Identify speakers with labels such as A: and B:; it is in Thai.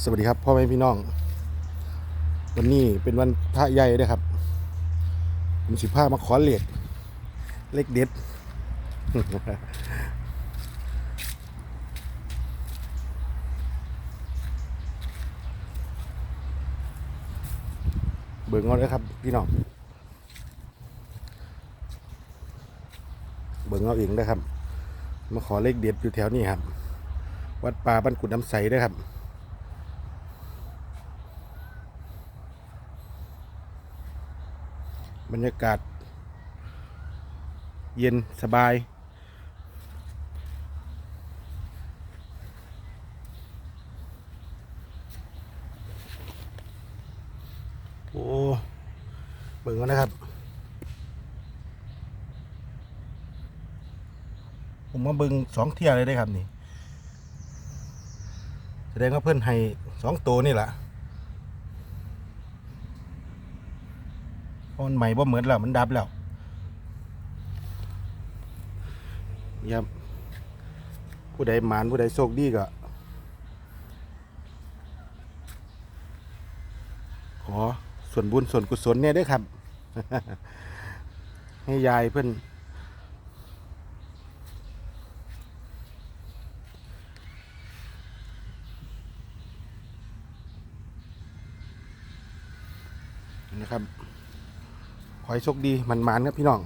A: สวัสดีครับพ่อแม่พี่น้อง วันนี้เป็นวันพระใหญ่ด้วยครับผมสิพามาขอเหล็กเลขเด็ดเบิ่งเอาเลยครับ พี่น้อง เบิ่งเอาเองนะครับ มาขอเลขเด็ดอยู่แถวนี้ครับ วัดป่าบ้านกุดน้ำใสด้วยครับ บรรยากาศ เย็นสบาย โอ้เบิ่งกันนะครับ ผมมาเบิ่งสองเที่ยเลยได้ครับนี่ แสดงว่าเพื่อนให้สองตัวนี่แหละเพราะ มันใหม่บ่เหมือนแล้วมันดับแล้วยับผู้ใดหมานผู้ใดโชคดีก็ขอส่วนบุญส่วนกุศลเนี่ยด้วยครับ ให้ยายเพื่อนนะครับ ขอให้โชคดีมันมานๆครับพี่น้อง